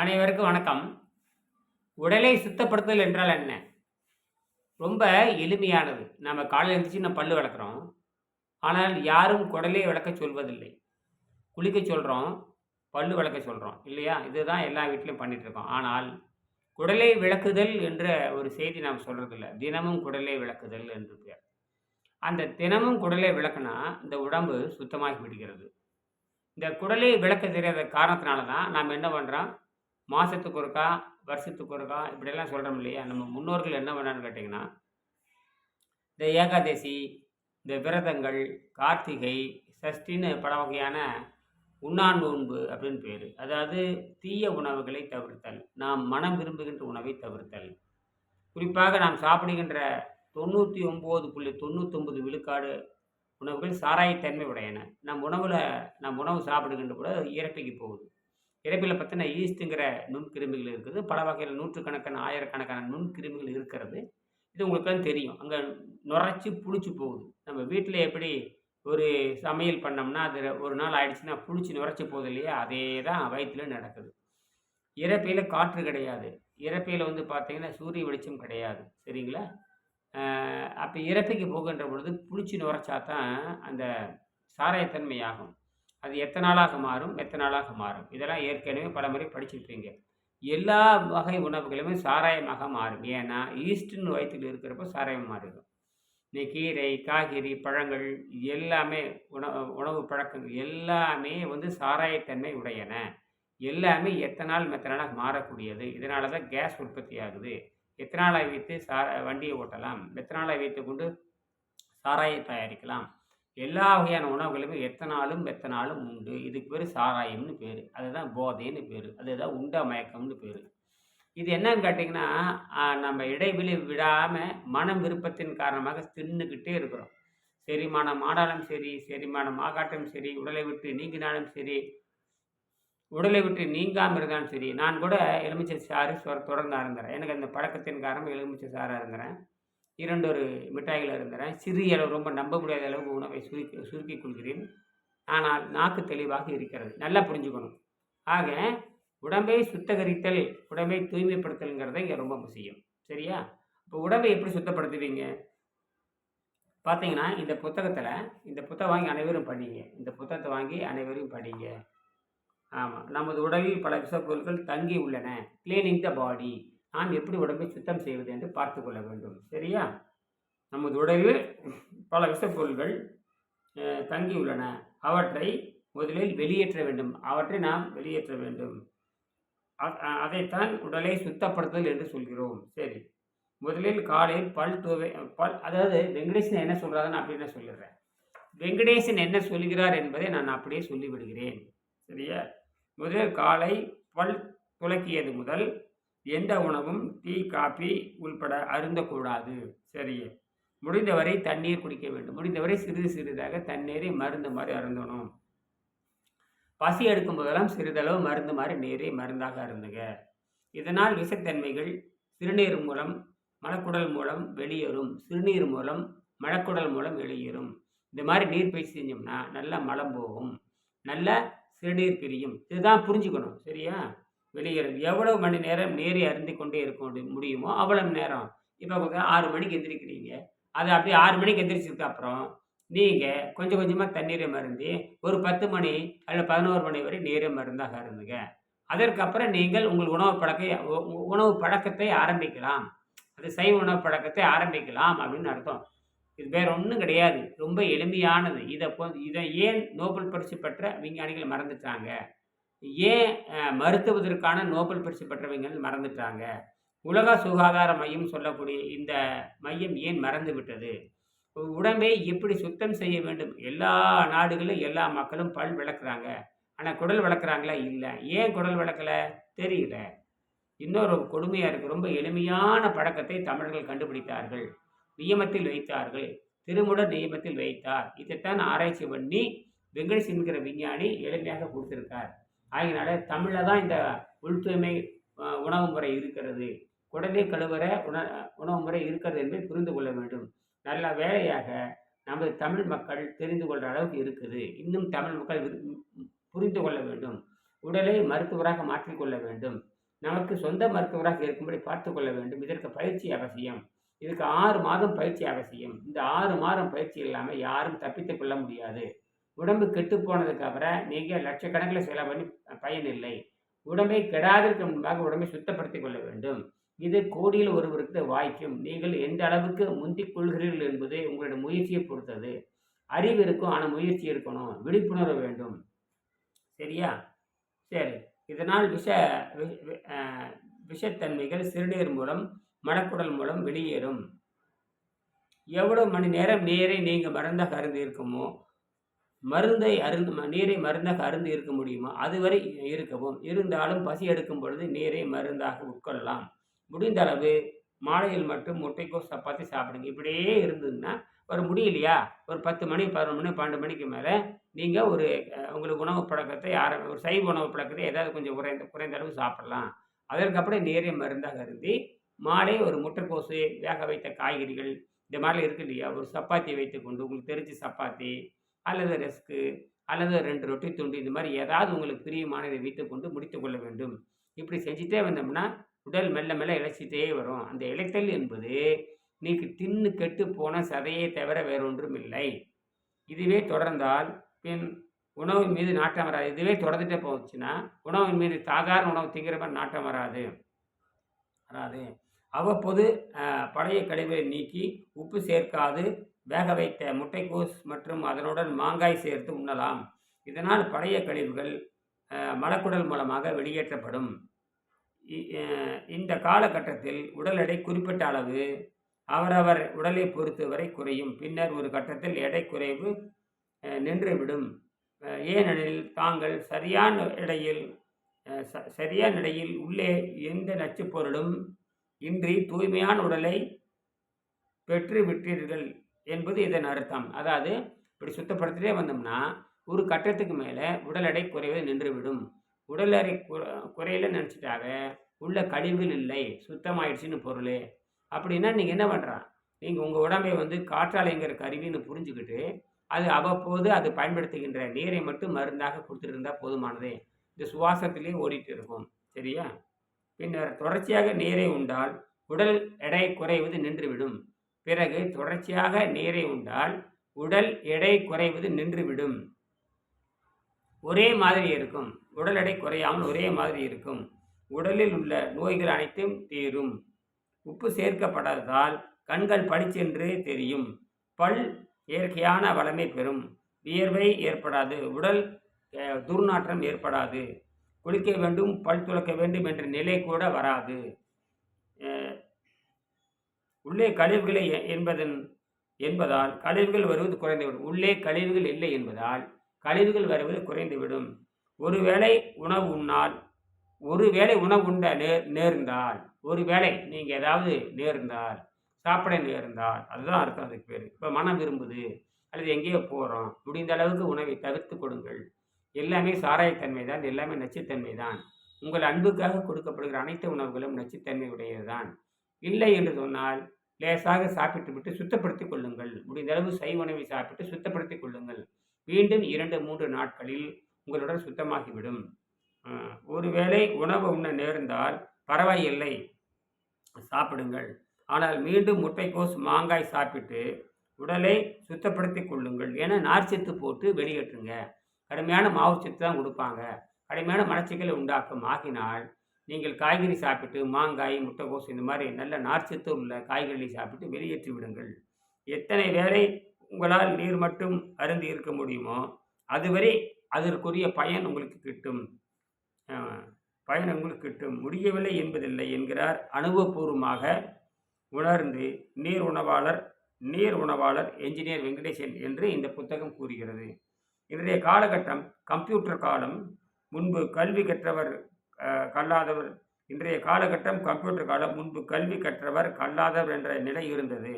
அனைவருக்கும் வணக்கம். உடலை சுத்தப்படுத்துதல் என்றால் என்ன? ரொம்ப எளிமையானது. நம்ம காலையில் எழுந்திரிச்சு நம்ம பல்லு விளக்குறோம் ஆனால் யாரும் குடலை விளக்க சொல்வதில்லை. குளிக்க சொல்கிறோம் பல்லு விளக்க சொல்கிறோம் இல்லையா? இதுதான் எல்லா வீட்லையும் பண்ணிகிட்ருக்கோம் ஆனால் குடலை விளக்குதல் என்ற ஒரு செய்தி நாம் சொல்கிறதில்ல தினமும் குடலை விளக்குதல் என்று பேர். அந்த தினமும் குடலை விளக்குனா இந்த உடம்பு சுத்தமாகி விடுகிறது. இந்த குடலை விளக்க தெரியாத காரணத்தினால தான் நாம் என்ன பண்ணுறோம் மாதத்துக்கு ஒருக்கா வருஷத்துக்கு ஒருக்கா இப்படியெல்லாம் சொல்கிறோம் இல்லையா? நம்ம முன்னோர்கள் என்ன பண்ணான்னு கேட்டிங்கன்னா இந்த ஏகாதசி இந்த விரதங்கள் கார்த்திகை சஷ்டின்னு பல வகையான உண்ணான் நோன்பு அப்படின்னு பேர். அதாவது தீய உணவுகளை தவிர்த்தல் நாம் மனம் விரும்புகின்ற உணவை தவிர்த்தல். குறிப்பாக நாம் சாப்பிடுகின்ற தொண்ணூற்றி ஒம்பது புள்ளி தொண்ணூத்தொம்பது விழுக்காடு உணவுகள் சாராயத்தன்மை உடையன. நம் உணவில் நம் உணவு சாப்பிடுகின்ற கூட இயற்கைக்கு போகுது. இறைப்பில் பார்த்தினா ஈஸ்ட்டுங்கிற நுண்கிருமிகள் இருக்குது. பல வகையில் நூற்றுக்கணக்கான ஆயிரக்கணக்கான நுண்கிருமிகள் இருக்கிறது. இது உங்களுக்குலாம் தெரியும். அங்கே நுரைச்சி புளிச்சு போகுது. நம்ம வீட்டில் எப்படி ஒரு சமையல் பண்ணோம்னா அது ஒரு நாள் ஆயிடுச்சுன்னா புளிச்சு நுரைச்சி போகுது இல்லையா? அதே தான் வயிற்றில் நடக்குது. இறப்பையில் காற்று கிடையாது. இறப்பையில் வந்து பார்த்தீங்கன்னா சூரிய வெளிச்சம் கிடையாது. சரிங்களா? அப்போ இறப்பைக்கு போகின்ற பொழுது புளிச்சு நுரைச்சா தான் அந்த சாராயத்தன்மை ஆகும். அது எத்தனாலாக மாறும் எத்தனாலாக மாறும்? இதெல்லாம் ஏற்கனவே பல முறை படிச்சிருப்பீங்க. எல்லா வகை உணவுகளுமே சாராயமாக மாறும். ஏன்னா ஈஸ்டின் வயிற்றில் இருக்கிறப்போ சாராயம் மாறிடும். இந்த கீரை காய்கறி பழங்கள் எல்லாமே உணவு உணவு பழக்கங்கள் எல்லாமே வந்து சாராயத்தன்மை உடையன. எல்லாமே எத்தனால் மெத்தனாலாக மாறக்கூடியது. இதனால தான் கேஸ் உற்பத்தி ஆகுது. எத்தனாலை வைத்து சா வண்டியை ஓட்டலாம். மெத்தனாலை வைத்து கொண்டு சாராயை தயாரிக்கலாம். எல்லா வகையான உணவுகளுமே எத்தனாலும் எத்தனாலும் உண்டு. இதுக்கு பேர் சாராயம்னு பேர். அதுதான் போதைன்னு பேர். அதுதான் உண்டா மயக்கம்னு பேர். இது என்னன்னு கேட்டிங்கன்னா நம்ம இடைவெளி விடாமல் மனம் விருப்பத்தின் காரணமாக தின்னுக்கிட்டே இருக்கிறோம். செரிமானம் ஆனாலும் சரி செரிமானம் ஆகாட்டும் சரி உடலை விட்டு நீங்கினாலும் சரி உடலை விட்டு நீங்காமல் இருந்தாலும் சரி நான் கூட எலுமிச்சை சாறு தொடர்ந்து அருந்துறேன். எனக்கு அந்த பழக்கத்தின் காரணம் எலுமிச்சை சாறு அருந்துறேன். இரண்டு ஒரு மிட்டாய்கள் இருந்தேன். சிறிய அளவு ரொம்ப நம்ப முடியாத அளவுக்கு உணவை சுருக்கி சுருக்கிக் கொள்கிறேன். ஆனால் நாக்கு தெளிவாக இருக்கிறது. நல்லா புரிஞ்சுக்கணும். ஆக உடம்பை சுத்தகரித்தல் உடம்பை தூய்மைப்படுத்தல்ங்கிறத இங்கே ரொம்ப முக்கியம் சரியா? இப்போ உடம்பை எப்படி சுத்தப்படுத்துவீங்க? பார்த்தீங்கன்னா இந்த புத்தகத்தில் இந்த புத்தகம் வாங்கி அனைவரும் படிங்க. இந்த புத்தகத்தை வாங்கி அனைவரும் படிங்க. ஆமாம் நமது உடலில் பல விஷப்பொருட்கள் தங்கி உள்ளன. கிளீனிங் த பாடி நாம் எப்படி உடம்பை சுத்தம் செய்வது என்று பார்த்து கொள்ள வேண்டும். சரியா? நமது உடலில் பல விஷப்பொருள்கள் தங்கியுள்ளன. அவற்றை முதலில் வெளியேற்ற வேண்டும். அவற்றை நாம் வெளியேற்ற வேண்டும். அதைத்தான் உடலை சுத்தப்படுத்துதல் என்று சொல்கிறோம். சரி. முதலில் காலையில் பல் துவை பல் அதாவது வெங்கடேசன் என்ன சொல்கிறாருன்னு அப்படின்னு சொல்லிடுறேன். வெங்கடேசன் என்ன சொல்கிறார் என்பதை நான் அப்படியே சொல்லிவிடுகிறேன். சரியா? முதலில் காலை பல் துளக்கியது முதல் எந்த உணவும் டீ காபி உள்பட அருந்தக்கூடாது. சரி முடிந்தவரை தண்ணீர் குடிக்க வேண்டும். முடிந்தவரை சிறிது சிறிதாக தண்ணீரை மருந்து மாதிரி அருந்தணும். பசி எடுக்கும் போதெல்லாம் சிறிதளவு மருந்து மாதிரி நீரை மருந்தாக அருந்துங்க இதனால் விஷத்தன்மைகள் சிறுநீர் மூலம் மலக்குடல் மூலம் வெளியேறும். சிறுநீர் மூலம் மலக்குடல் மூலம் வெளியேறும். இந்த மாதிரி நீர் பயிற்சி செஞ்சோம்னா நல்லா மலம் போகும். நல்ல சிறுநீர் பிரியும். இதுதான் புரிஞ்சுக்கணும். சரியா? வெளியேறும். எவ்வளவு மணி நேரம் நேரி அருந்தி கொண்டே இருக்க முடியுமோ அவ்வளவு நேரம். இப்போ ஆறு மணிக்கு எந்திரிக்கிறீங்க. அது அப்படியே ஆறு மணிக்கு எந்திரிச்சதுக்கு அப்புறம் நீங்கள் கொஞ்சம் கொஞ்சமாக தண்ணீரை மருந்தி ஒரு பத்து மணி அல்ல பதினோரு மணி வரை நீரை மருந்தாக இருந்துங்க அதற்கப்புறம் நீங்கள் உங்கள் உணவு பழக்க உணவு பழக்கத்தை ஆரம்பிக்கலாம். அது சைவ உணவு பழக்கத்தை ஆரம்பிக்கலாம் அப்படின்னு அர்த்தம். இது வேற ஒன்றும் கிடையாது. ரொம்ப எளிமையானது. இதை இதை ஏன் நோபல் பரிசு பெற்ற விஞ்ஞானிகள் மறந்துட்டாங்க? ஏன் மருத்துவதற்கான நோபல் பரிசு பெற்றவங்கள் மறந்துட்டாங்க? உலக சுகாதார மையம் சொல்லக்கூடிய இந்த மையம் ஏன் மறந்து விட்டது உடம்பை எப்படி சுத்தம் செய்ய வேண்டும்? எல்லா நாடுகளும் எல்லா மக்களும் பல் விளக்குறாங்க. ஆனால் குடல் விளக்குறாங்களா? இல்லை. ஏன் குடல் விளக்கலை? தெரியல. இன்னொரு கொடுமையாக இருக்குது ரொம்ப எளிமையான பழக்கத்தை தமிழர்கள் கண்டுபிடித்தார்கள். நியமத்தில் வைத்தார்கள். திருமுடர் நியமத்தில் வைத்தார். இதைத்தான் ஆராய்ச்சி பண்ணி வெங்கடேஷ் என்கிற விஞ்ஞானி எளிமையாக கொடுத்துருக்கார். ஆகினால தமிழில் தான் இந்த உள்தூய்மை உணவு முறை இருக்கிறது. குடலை கழுவுற உண உணவு முறை இருக்கிறது என்பதை புரிந்து கொள்ள வேண்டும். நல்ல வேலையாக நமது தமிழ் மக்கள் தெரிந்து கொள்கிற அளவுக்கு இருக்குது. இன்னும் தமிழ் மக்கள் புரிந்து கொள்ள வேண்டும். உடலை மருத்துவராக மாற்றிக்கொள்ள வேண்டும். நமக்கு சொந்த மருத்துவராக இருக்கும்படி பார்த்து கொள்ள வேண்டும். இதற்கு பயிற்சி அவசியம். இதுக்கு ஆறு மாதம் பயிற்சி அவசியம். இந்த ஆறு மாதம் பயிற்சி இல்லாமல் யாரும் தப்பித்துக் கொள்ள முடியாது. உடம்பு கெட்டு போனதுக்கு அப்புறம் நீங்கள் லட்சக்கணக்கில் செலவு பண்ணி பயன் இல்லை உடம்பை கெடாதற்கு முன்பாக உடம்பை சுத்தப்படுத்திக் கொள்ள வேண்டும். இது கோடியில் ஒருவருக்கு வாய்க்கும். நீங்கள் எந்த அளவுக்கு முந்திக் கொள்கிறீர்கள் என்பது உங்களுடைய முயற்சியை பொறுத்தது. அறிவு இருக்கும் ஆனால் முயற்சி இருக்கணும். விழிப்புணர்வு வேண்டும். சரியா? சரி. இதனால் விஷ வி- விஷத்தன்மைகள் சிறுநீர் மூலம் மலக்குடல் மூலம் வெளியேறும். எவ்வளவு மணி நேரம் நீரை நீங்கள் மறந்த கருந்து இருக்குமோ மருந்தை அருந்து ம- நீரை மருந்தாக அருந்து இருக்க முடியுமோ? அதுவரை இருக்கவும். இருந்தாலும் பசி எடுக்கும் பொழுது நீரை மருந்தாக உட்கொள்ளலாம். முடிந்த அளவு மாலையில் மட்டும் முட்டைக்கோஸ் சப்பாத்தி சாப்பிடுங்க. இப்படியே இருந்ததுன்னா ஒரு முடியலையா? ஒரு பத்து மணி பதினொன்று மணி பன்னெண்டு மணிக்கு மேலே நீங்கள் ஒரு உங்களுக்கு உணவு பழக்கத்தை ஆர ஒரு சைவ உணவு பழக்கத்தை ஏதாவது கொஞ்சம் குறைந்த குறைந்த அளவு சாப்பிடலாம். அதற்கப்புறம் நீரை மருந்தாக அருந்தி மாலை ஒரு முட்டைக்கோசு வேக வைத்த காய்கறிகள் இந்த மாதிரிலாம் இருக்கு இல்லையா? ஒரு சப்பாத்தி வைத்துக்கொண்டு உங்களுக்கு தெரிஞ்ச சப்பாத்தி அல்லது ரிஸ்க்கு அல்லது ரெண்டு ரொட்டி துண்டு இந்த மாதிரி ஏதாவது உங்களுக்கு பிரியமானதை வைத்துக்கொண்டு முடித்து கொள்ள வேண்டும். இப்படி செஞ்சுட்டே வந்தோம்னா உடல் மெல்ல மெல்ல இழைச்சிட்டே வரும். அந்த இழைத்தல் என்பது நீக்கு தின்னு கெட்டு போன சதையை தவிர வேறொன்றும் இல்லை. இதுவே தொடர்ந்தால் பின் உணவின் மீது நாட்டம் வராது. இதுவே தொடர்ந்துட்டே போச்சுன்னா உணவின் மீது சாதாரண உணவு திங்கிற மாதிரி நாட்டம் வராது. வராது. அவ்வப்போது பழைய கழிவுகளை நீக்கி உப்பு சேர்க்காது வேக வைத்த முட்டைக்கோஸ் மற்றும் அதனுடன் மாங்காய் சேர்த்து உண்ணலாம். இதனால் பழைய கழிவுகள் மலக்குடல் மூலமாக வெளியேற்றப்படும். இ- இந்த காலகட்டத்தில் உடல் எடை குறிப்பிட்ட அளவு அவரவர் உடலை பொறுத்தவரை குறையும். பின்னர் ஒரு கட்டத்தில் எடை குறைவு நின்றுவிடும். ஏனெனில் தாங்கள் சரியான எடையில் ச- சரியான இடையில் உள்ளே எந்த நச்சுப் பொருளும் இன்றி தூய்மையான உடலை பெற்று விட்டீர்கள் என்பது இதன் அர்த்தம். அதாவது இப்படி சுத்தப்படுத்திட்டே வந்தோம்னா ஒரு கட்டத்துக்கு மேலே உடல் எடை குறைவது நின்றுவிடும். உடல் எடை குற- குறையல நினச்சிட்டாக உள்ள கழிவுகள் இல்லை சுத்தமாயிடுச்சுன்னு பொருள். அப்படின்னா நீங்கள் என்ன பண்ணுறா நீங்கள் உங்கள் உடம்பை வந்து காற்றாலைங்கிற கருவின்னு புரிஞ்சுக்கிட்டு அது அவ்வப்போது அது பயன்படுத்துகின்ற நீரை மட்டும் மருந்தாக கொடுத்துட்டு இருந்தால் போதுமானது. இந்த சுவாசத்திலே ஓடிட்டு இருக்கும். சரியா? பின்னர் தொடர்ச்சியாக நீரை உண்டால் உடல் எடை குறைவது நின்றுவிடும். பிறகு தொடர்ச்சியாக நீரை உண்டால் உடல் எடை குறைவது நின்றுவிடும். ஒரே மாதிரி இருக்கும். உடல் எடை குறையாமல் ஒரே மாதிரி இருக்கும். உடலில் உள்ள நோய்கள் அனைத்தும் தீரும். உப்பு சேர்க்கப்படாததால் கண்கள் படிச்சென்று தெரியும். பல் இயற்கையான வளமை பெறும். வியர்வை ஏற்படாது. உடல் துர்நாற்றம் ஏற்படாது. குளிக்க வேண்டும் பல் துலக்க வேண்டும் என்ற நிலை கூட வராது. உள்ளே கழிவுகளை என்பதன் என்பதால் கழிவுகள் வருவது குறைந்துவிடும். உள்ளே கழிவுகள் இல்லை என்பதால் கழிவுகள் வருவது குறைந்துவிடும். ஒருவேளை உணவு உண்ணால் ஒருவேளை உணவு உண்ட நேர் நேர்ந்தால் ஒருவேளை நீங்கள் ஏதாவது நேர்ந்தால் சாப்பிட நேர்ந்தால் அதுதான் அர்த்தம் அதுக்கு பேர். இப்போ மனம் விரும்புது அல்லது எங்கேயோ போகிறோம் முடிந்த அளவுக்கு உணவை தவிர்த்து கொடுங்கள். எல்லாமே சாராயத்தன்மை தான் எல்லாமே நச்சுத்தன்மை தான். உங்கள் அன்புக்காக கொடுக்கப்படுகிற அனைத்து உணவுகளும் நச்சுத்தன்மை உடையது தான் இல்லை என்று சொன்னால் லேசாக சாப்பிட்டு விட்டு சுத்தப்படுத்திக் கொள்ளுங்கள். முடிந்தளவு சை உணவை சாப்பிட்டு சுத்தப்படுத்திக் கொள்ளுங்கள். மீண்டும் இரண்டு மூன்று நாட்களில் உங்களுடன் சுத்தமாகிவிடும். ஒருவேளை உணவு உண்ண நேர்ந்தால் பரவாயில்லை. சாப்பிடுங்கள். ஆனால் மீண்டும் முட்டைக்கோஸ் மாங்காய் சாப்பிட்டு உடலை சுத்தப்படுத்திக் கொள்ளுங்கள். ஏன்னா நார்ச்சத்து போட்டு வெளியேற்றுங்க. கடுமையான மாவுச்சத்து தான் கொடுப்பாங்க. கடுமையான மலச்சிக்கலை உண்டாக்கும். ஆகினால் நீங்கள் காய்கறி சாப்பிட்டு மாங்காய் முட்டைகோஸ் இந்த மாதிரி நல்ல நார்ச்சத்து உள்ள காய்கறிகளை சாப்பிட்டு வெளியேற்றி விடுங்கள். எத்தனை வேளை உங்களால் நீர் மட்டும் அருந்து இருக்க முடியுமோ அதுவரை அதற்குரிய பயன் உங்களுக்கு கிட்டும். பயன் உங்களுக்கு கிட்டும். முடியவில்லை என்பதில்லை என்கிறார் அனுபவபூர்வமாக உணர்ந்து நீர் உணவாளர் நீர் உணவாளர் என்ஜினியர் வெங்கடேசன் என்று இந்த புத்தகம் கூறுகிறது. இன்றைய காலகட்டம் கம்ப்யூட்டர் காலம் முன்பு கல்வி கற்றவர் கல்லாதவர். இன்றைய காலகட்டம் கம்ப்யூட்டர் காலம். முன்பு கல்வி கற்றவர் கல்லாதவர் என்ற நிலை இருந்தது.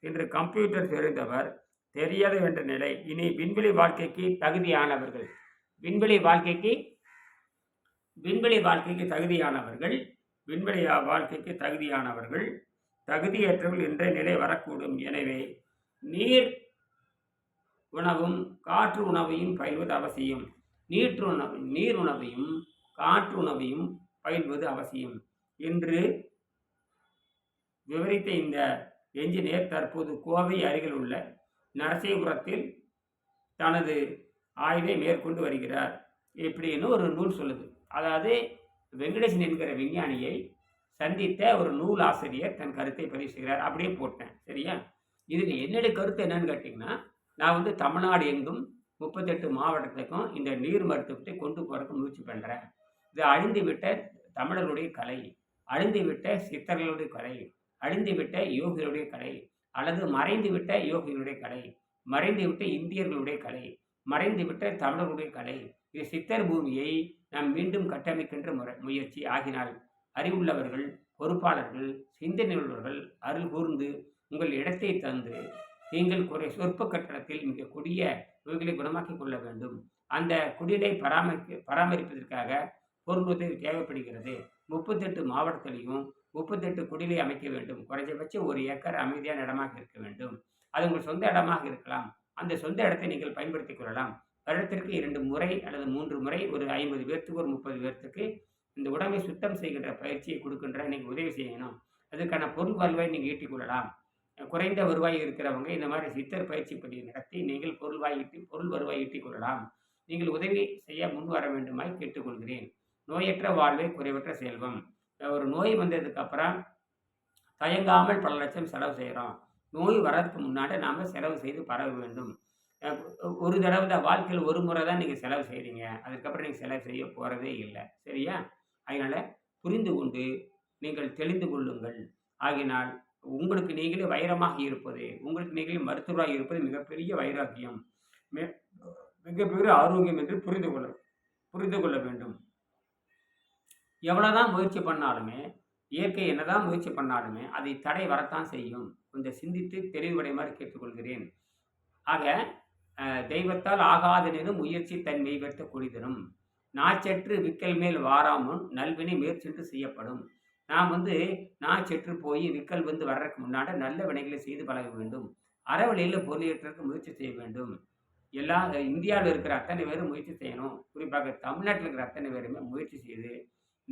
இன்று கம்ப்யூட்டர் தெரிந்தவர் தெரியாதவர் என்ற நிலை. இனி விண்வெளி வாழ்க்கைக்கு தகுதியானவர்கள். விண்வெளி வாழ்க்கைக்கு விண்வெளி வாழ்க்கைக்கு தகுதியானவர்கள். விண்வெளி வாழ்க்கைக்கு தகுதியானவர்கள். தகுதியற்றவர்கள் என்ற நிலை வரக்கூடும். எனவே நீர் உணவும் காற்று உணவையும் பயில்வது அவசியம். நீற்று உணவு நீர் உணவையும் காற்றுணவையும் பயில்வது அவசியம். என்று விவரித்த இந்த என்ஜினியர் தற்போது கோவை அருகில் உள்ள நரசிபுரத்தில் தனது ஆய்வை மேற்கொண்டு வருகிறார். இப்படின்னு ஒரு நூல் சொல்லுது. அதாவது வெங்கடேசன் என்கிற விஞ்ஞானியை சந்தித்த ஒரு நூல் ஆசிரியர் தன் கருத்தை பதிவு செய்கிறார். அப்படியே போட்டேன். சரியா? இதில் என்னுடைய கருத்து என்னன்னு கேட்டிங்கன்னா நான் வந்து தமிழ்நாடு எங்கும் முப்பத்தெட்டு மாவட்டத்துக்கும் இந்த நீர் மருத்துவத்தை கொண்டு போகிறதுக்கு முயற்சி பண்ணுறேன் இது அழிந்து விட்ட தமிழர்களுடைய கலை அழிந்துவிட்ட சித்தர்களுடைய கலை அழிந்துவிட்ட யோகிகளுடைய கலை அல்லது மறைந்து விட்ட யோகிகளுடைய கலை மறைந்து விட்ட இந்தியர்களுடைய கலை மறைந்து விட்ட தமிழர்களுடைய கலை. இது சித்தர் பூமியை நாம் மீண்டும் கட்டமைக்கின்ற முறை முயற்சி ஆகினால் அறிவுள்ளவர்கள் பொறுப்பாளர்கள் சிந்தனை உள்ளவர்கள் அருள் கூர்ந்து உங்கள் இடத்தை தந்து நீங்கள் குறை சொற்ப கட்டணத்தில் மிக கொடிய நோய்களை குணமாக்கிக் கொள்ள வேண்டும். அந்த குடிலை பராமரிக்க பராமரிப்பதற்காக பொருள் உதவி தேவைப்படுகிறது. முப்பத்தெட்டு மாவட்டத்திலையும் முப்பத்தெட்டு குடிலை அமைக்க வேண்டும். குறைஞ்சபட்சம் ஒரு ஏக்கர் அமைதியான இடமாக இருக்க வேண்டும். அது உங்கள் சொந்த இடமாக இருக்கலாம். அந்த சொந்த இடத்தை நீங்கள் பயன்படுத்திக் கொள்ளலாம். வருடத்திற்கு இரண்டு முறை அல்லது மூன்று முறை ஒரு ஐம்பது பேர்த்துக்கு ஒரு முப்பது பேர்த்துக்கு இந்த உடம்பை சுத்தம் செய்கின்ற பயிற்சியை கொடுக்கின்ற நீங்கள் உதவி செய்யணும். அதுக்கான பொருள் வருவாய் நீங்கள் ஈட்டிக்கொள்ளலாம் குறைந்த வருவாய் இருக்கிறவங்க இந்த மாதிரி சித்தர் பயிற்சி பள்ளி நடத்தி நீங்கள் பொருள்வாய் ஈட்டி பொருள் வருவாய் ஈட்டிக் கொள்ளலாம். நீங்கள் உதவி செய்ய முன் வர வேண்டுமாய் கேட்டுக்கொள்கிறேன். நோயற்ற வாழ்வே குறைவற்ற செல்வம். ஒரு நோய் வந்ததுக்கு அப்புறம் தயங்காமல் பல லட்சம் செலவு செய்கிறோம் நோய் வர்றதுக்கு முன்னாடி நாம் செலவு செய்து பரவ வேண்டும். ஒரு தடவை தான் வாழ்க்கையில் ஒரு முறை தான் நீங்கள் செலவு செய்கிறீங்க அதுக்கப்புறம் நீங்கள் செலவு செய்ய போகிறதே இல்லை. சரியா? அதனால் புரிந்து கொண்டு நீங்கள் தெளிந்து கொள்ளுங்கள். ஆகினால் உங்களுக்கு நீங்களே வைரமாக இருப்பது உங்களுக்கு நீங்களே மருத்துவராக இருப்பது மிகப்பெரிய வைராக்கியம். மி- மிகப்பெரிய ஆரோக்கியம் என்று புரிந்து கொள்ள புரிந்து கொள்ள வேண்டும். எவ்வளோதான் முயற்சி பண்ணாலுமே இயற்கை என்னதான் முயற்சி பண்ணாலுமே அதை தடை வரத்தான் செய்யும். கொஞ்சம் சிந்தித்து தெளிவடைமாறு கேட்டுக்கொள்கிறேன். ஆக தெய்வத்தால் ஆகாதெனும் முயற்சி தன் மெய்வர்த்த குடிதரும். நாச்சற்று விக்கல் மேல் வாராமுன் நல்வினை மேற்சென்று செய்யப்படும். நாம் வந்து நாச்சற்று போய் விக்கல் வந்து வர்றதுக்கு முன்னாடி நல்ல வினைகளை செய்து பழக வேண்டும். அறவழியில் பொருளியற்றதுக்கு முயற்சி செய்ய வேண்டும். எல்லா இந்தியாவில் இருக்கிற அத்தனை பேரும் முயற்சி செய்யணும். குறிப்பாக தமிழ்நாட்டில் இருக்கிற அத்தனை பேருமே முயற்சி செய்து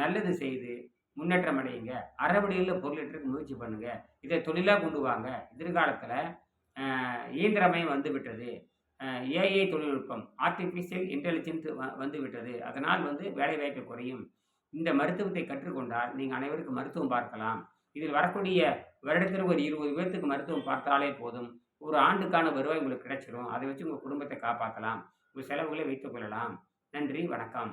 நல்லது செய்து முன்னேற்றம் அடையுங்க. அறவழியில் பொருளீட்டுக்கு முயற்சி பண்ணுங்க. இதை தொழிலாக கொண்டு வாங்க. எதிர்காலத்தில் இயந்திரமயம் வந்து விட்டது. ஏஐ தொழில்நுட்பம் ஆர்டிஃபிஷியல் இன்டெலிஜென்ட் வந்து விட்டது. அதனால் வந்து வேலைவாய்ப்பு குறையும். இந்த மருத்துவத்தை கற்றுக்கொண்டால் நீங்கள் அனைவருக்கும் மருத்துவம் பார்க்கலாம். இதில் வரக்கூடிய வருடத்திற்கு ஒரு இருபது பேர்த்துக்கு மருத்துவம் பார்த்தாலே போதும். ஒரு ஆண்டுக்கான வருவாய் உங்களுக்கு கிடைச்சிரும். அதை வச்சு உங்கள் குடும்பத்தை காப்பாற்றலாம் உங்கள் செலவுகளை வைத்துக் கொள்ளலாம். நன்றி வணக்கம்.